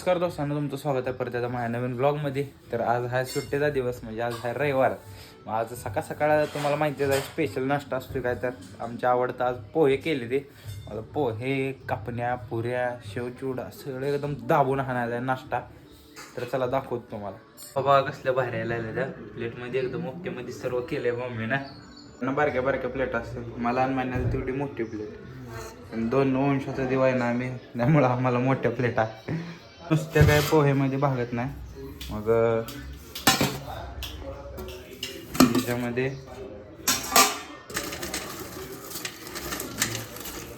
नमस्कार दोस्तांना तुमचं स्वागत आहे परत आता माझ्या नवीन ब्लॉगमध्ये तर आज हा सुट्टीचा दिवस म्हणजे आज हा रविवार. मग आज सकाळ सकाळ तुम्हाला माहिती आहे स्पेशल नाश्ता असतो काय तर. आमच्या आवडतं आज पोहे केले ते. पोहे कापण्या पुऱ्या शेवचिवडा सगळं एकदम दाबून हाणायचा आहे नाश्ता. तर चला दाखवतो तुम्हाला. बाबा कसल्या बाहेर यायला त्या. प्लेटमध्ये एकदम ओकेमध्ये सर्व केलंय मम्मीनं ना. बारक्या बारक्या प्लेट असते मला आणि महिन्याला तेवढी मोठी प्लेट आणि दोन वंशाचा दिवा आहे ना आम्ही त्यामुळं आम्हाला मोठ्या प्लेटा नुसत्या काय पोहेमध्ये भागत नाही. मग त्याच्यामध्ये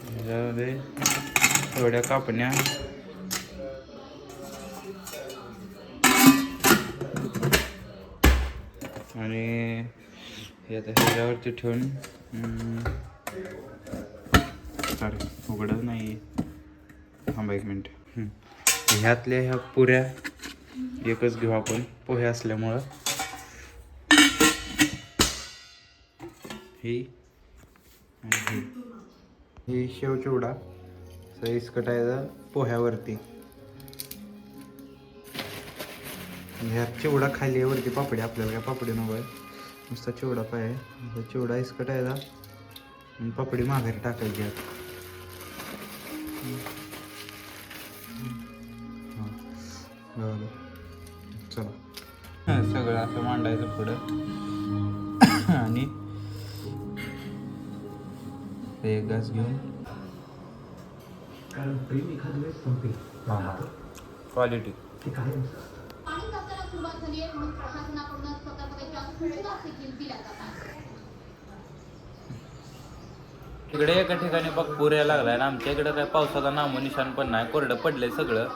त्याच्यामध्ये थोड्या कापण्या. आणि हे आता ह्याच्यावरती ठेवून सॉरी उघडत नाही थांबा एक मिनिट. ह्यातल्या ह्या पुऱ्या एकच घेऊ आपण. पोहे असल्यामुळं. ही ही. शेव चिवडा. सईस कटायचा पोह्यावरती. ह्यात चिवडा खाली आहे वरती पापडी आपल्याला काय पापडी नको आहे. नुसता चिवडा पाय ह्या चिवडा इसकटायचा आणि पापडी माघारी टाकायची चला. सगळं असं मांडायचं पुढं. आणि ते एक घास घेऊन. क्वालिटी इकडे एका ठिकाणी बघ पुऱ्या लागलाय ना. आमच्या इकडे काय पावसाचा नामो निशाण पण नाही. कोरडं पडलंय सगळं.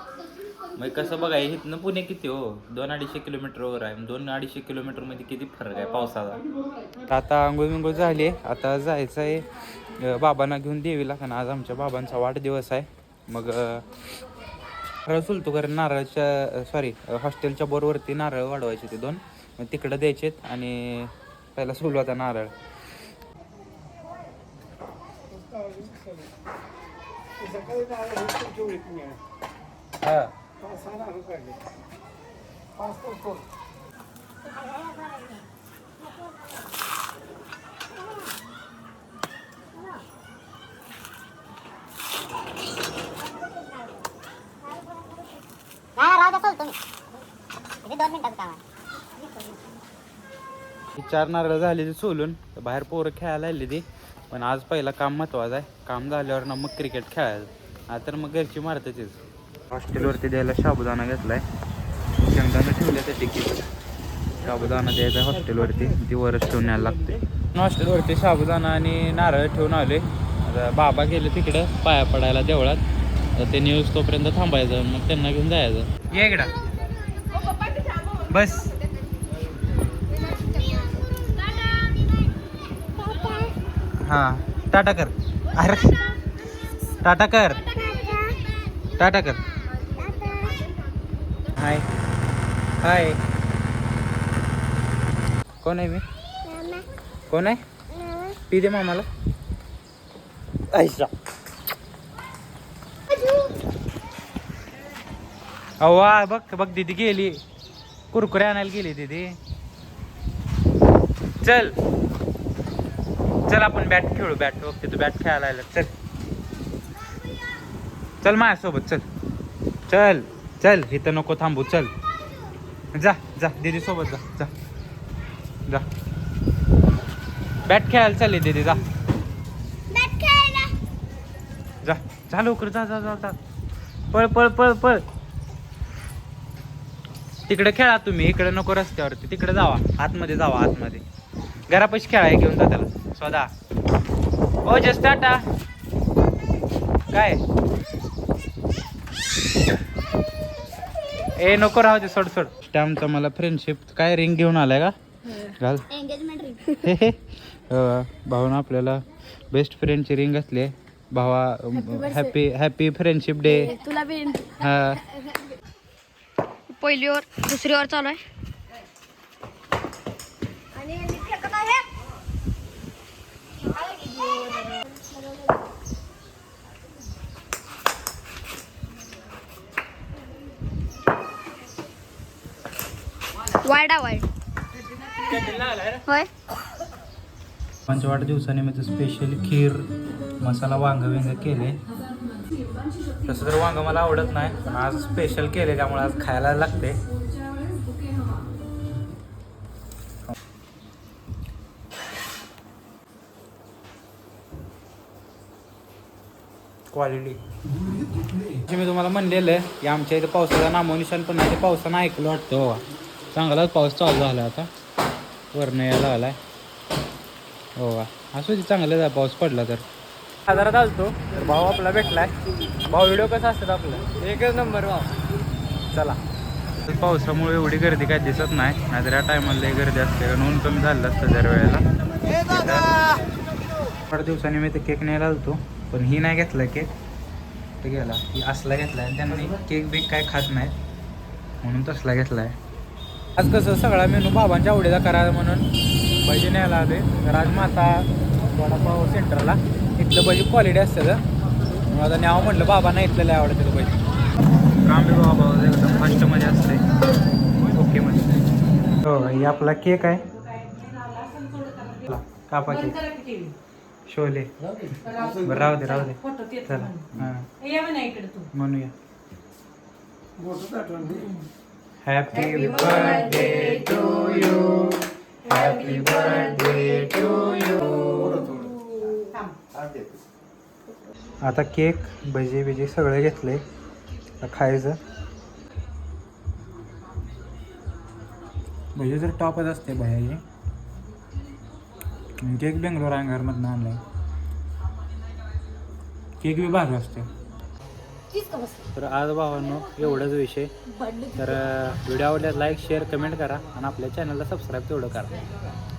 मग कसं बघाय इथनं पुणे किती हो? दोन अडीचशे किलोमीटरवर आहे. दोन अडीचशे किलोमीटरमध्ये किती फरक आहे पावसाचा? आता आंघोळ बिंघोळ झाली आता जायचं आहे बाबांना घेऊन देवीला. का ना आज आमच्या बाबांचा वाढदिवस आहे. मग नारळ चुलतो कारण नारळाच्या सॉरी हॉस्टेलच्या बोरवरती नारळ वाढवायचे ते दोन. मग तिकडं द्यायचेत आणि पहिला होता नारळ. हा. ही चार नारळ झाली ती सोलून. तर बाहेर पोरं खेळायला आली ती. पण आज पहिला काम महत्वाचं आहे. काम झाल्यावर ना मग क्रिकेट खेळायचं. हा तर मग घरची मारतातच हॉस्टेलवरती द्यायला साबुदाणा घेतलाय. शेंगदाणा ठेवले त्या तिकीट साबुदाणा द्यायचा हॉस्टेलवरती. ती वरच ठेवून यायला लागते. हॉस्टेलवरती साबुदाणा आणि नारळ ठेवून आले आता बाबा गेले तिकडं पाया पडायला देवळात. ते न्यूज तोपर्यंत थांबायचं. मग त्यांना घेऊन जायचं. ये इकडं. बस. हां. टाटा कर. अरे. टाटा कर. टाटा कर. हाय हाय कोण आहे मी? कोण आहे? पी दे मामाला. ऐसा. अव्वा बघ बघ दिदी गेली. कुरकुरे आणायला गेली दिदी. चल. चल आपण बॅट खेळू बॅट बघते तू बॅट खेळायला आला. चल. चल माझ्यासोबत चल. चल. चल इथं नको थांबू चल. जा जा दीदी सोबत जा जा. जा. बॅट खेळायला चालली दीदी जा. जा. जा लवकर जा जा जा जा. पळ पळ पळ पळ. तिकडे खेळा तुम्ही इकडे नको रस्त्यावरती तिकडे जावा. आतमध्ये जावा आतमध्ये. घरापाशी खेळा घेऊन जा त्याला. स्वदा ओ जस्ट टाटा. काय? ए नको राहू दे सोड सोड. स्टॅम्पचा मला फ्रेंडशिप काय रिंग घेऊन आलाय का? घाल. एंगेजमेंट रिंग हे हे. अं, आपल्याला बेस्ट फ्रेंडची रिंग असली आहे. भावा हॅपी हॅपी फ्रेंडशिप डे तुला बी. हा. पहिली ओवर दुसरी ओवर चालू आहे. वाडा वाईड होय? आमच्या वाढदिवसानिमित्त स्पेशल खीर मसाला वांग विंग केले. तसं तर वांग मला आवडत नाही पण आज स्पेशल केले त्यामुळे आज खायला लागते. क्वालिटी जे मी तुम्हाला म्हणलेलं आहे की आमच्या इथे पावसाचा नामोनिशान पण नाही ते पावसानं ऐकलं वाटतं बाबा. चांगलाच पाऊस चालू झाला आता. वरनं यायला आलाय. हो का? असू दे चांगलं जा पाऊस पडला तर. बाजारात आलतो तर भाऊ आपला भेटलाय. भाऊ व्हिडिओ कसा असतात आपलं? एकच नंबर भाऊ चला. पावसामुळे एवढी गर्दी काय दिसत नाही. नाहीतर या टायमाला लई गर्दी असते. कारण ऊन कमी झालं असतं दर वेळेला. थोड्या दिवसांनी मी ते केक न्यायला आलतो. पण ही नाही घेतला केक तो गेला. ही असला घेतला आणि त्यांनी केक बिक काय खात नाहीत. म्हणून तसला घेतलाय. आज कसं सगळा मेनू बाबांच्या आवडीचा करायला म्हणून भजी न्यायला आले तर आज माता वडापाव सेंटरला. इथलं भजी क्वालिटी असते तर मग आता न्यावं म्हटलं बाबांना इथलं लय आवडतं भजी. कांबे बाबा एकदम फास्टमध्ये असते ओके मध्ये. हो हे आपला केक आहे. कापा केक शोले. बरं राहू दे राहू दे. चला. हां. म्हणूया. Happy birthday to you happy birthday to you आता केक भजी बिजी सगळं घेतलंय आता खायचं. भजी तर टॉपच असते भयाची केक बेंगलोर अंगारमधनं आणलाय. केक बी भारी असते. तर आज भावांनो एवढाच विषय. तर व्हिडिओ आवडल्यास लाईक शेअर कमेंट करा आणि आपल्या चॅनलला सबस्क्राईब तेवढं करा.